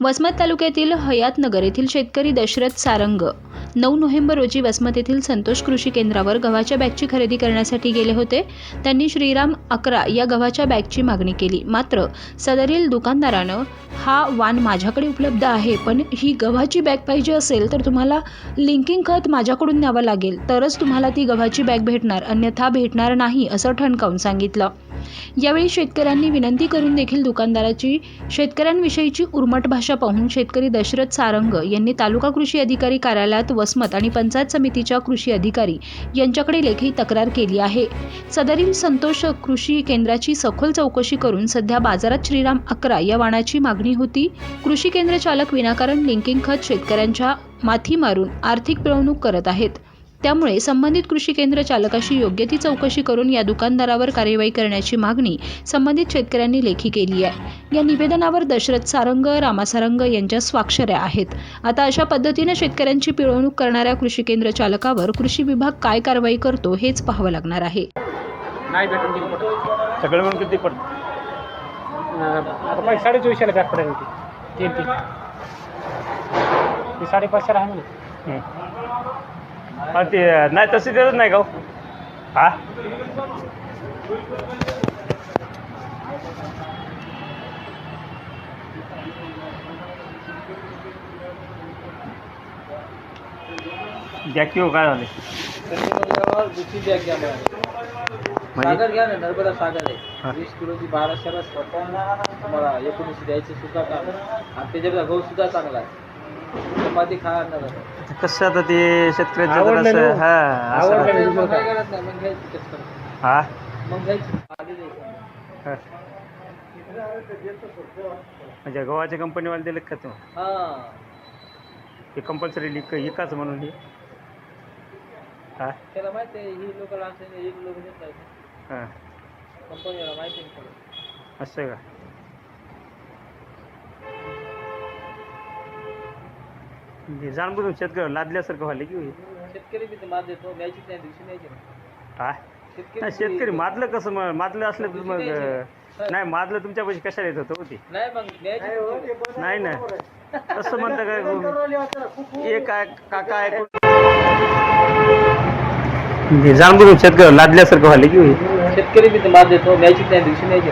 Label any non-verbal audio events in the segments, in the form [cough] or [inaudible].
वसमत तालुक्यातील हयातनगर येथील शेतकरी दशरथ सारंग नऊ नोव्हेंबर रोजी वसमत येथील संतोष कृषी केंद्रावर गव्हाच्या बॅगची खरेदी करण्यासाठी गेले होते. त्यांनी श्रीराम अकरा या गव्हाच्या बॅगची मागणी केली. मात्र सदरील दुकानदारानं हा वाण माझ्याकडे उपलब्ध आहे पण ही गव्हाची बॅग पाहिजे असेल तर तुम्हाला लिंकिंग खत माझ्याकडून न्यावं लागेल. तरच तुम्हाला ती गव्हाची बॅग भेटणार अन्यथा भेटणार नाही असं ठणकावून सांगितलं. यावेळी शेतकऱ्यांनी विनंती करून देखील दुकानदाराची शेतकऱ्यांविषयीची उर्मट भाषा पाहून शेतकरी दशरथ सारंग यांनी तालुका कृषी अधिकारी कार्यालयात वसमत आणि पंचायत समितीच्या कृषी अधिकारी यांच्याकडे लेखी तक्रार केली आहे. सदरील संतोष कृषी केंद्राची सखोल चौकशी करून सध्या बाजारात श्रीराम अकरा या वाणाची मागणी होती. कृषी केंद्र चालक विनाकारण लिंकिंग खत शेतकऱ्यांच्या माथी मारून आर्थिक पिळवणूक करत आहेत. त्यामुळे संबंधित कृषी केंद्र चालकाशी योग्य ती चौकशी करून या दुकानदारावर कार्यवाही करण्याची मागणी संबंधित शेतकऱ्यांनी लेखी केली आहे. या निवेदनावर दशरथ सारंग रामासारंग यांच्या स्वाक्षऱ्या आहेत. आता अशा पद्धतीनं शेतकऱ्यांची पिळवणूक करणाऱ्या कृषी केंद्र चालकावर कृषी विभाग काय कारवाई करतो हेच पाहावं लागणार आहे. नाही भेटून दिली पट सगळे मिळून किती पड आता पाहिजे साडेचोवीसशेला बॅग पडेल ती. तीन तीन ती साडेपाचशेला आहे म्हणा. हा ते नाही तशी देतच नाही का हो? हा द्या की हो काय झाले दुसरी बॅग घ्या. म्हणजे सागर घ्या ना नर्मदा सागर हा. आहे वीस किलोची बाराशेला तुम्हाला एकोणीसशे द्यायची सुद्धा काम आणि त्याच्यात गहू सुद्धा चांगला आहे चपाती खाणार नाही. कसं आता ते शेतकऱ्याचं आवडलं जरासं- ना? हा असं आवडलं राहतं. ना? मग काय करत नाही मग घ्यायची तेच करा. हा मग घ्यायची आधी द्यायची हा. म्हणजे गव्हाच्या कंपनीवाले दिले का तुम्ही हा हे कंपल्सरी लिक एकाच म्हणून हे हा त्याला माहिती आहे ही लोक असते एक लोक देत नाही हा कंपनीला माहिती आहे सगळं. असं का म्हणजे जाणबुजून शेतकरी लादल्यासारखं व्हायला की होईल शेतकरी बी ते माल देतो न्यायचीच नाही दिवशी न्यायची हा नाही शेतकरी मादलं कसं मग मादलं असलं तर मग अं, नाही मादलं तुमच्यापाशी कशाला येत होतं हो ते? नाही मग न्यायची नाही ना. तसं म्हणतं काय? [laughs] हे काय काका म्हणजे जाणबुजून शेतकरी लादल्यासारखं व्हायला की होईल शेतकरी बी ते माल देतो न्यायचीच नाही दिवशी न्यायची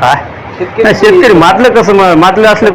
हा शेतकरी नाही शेतकरी मादलं कसं मग मादलं असलं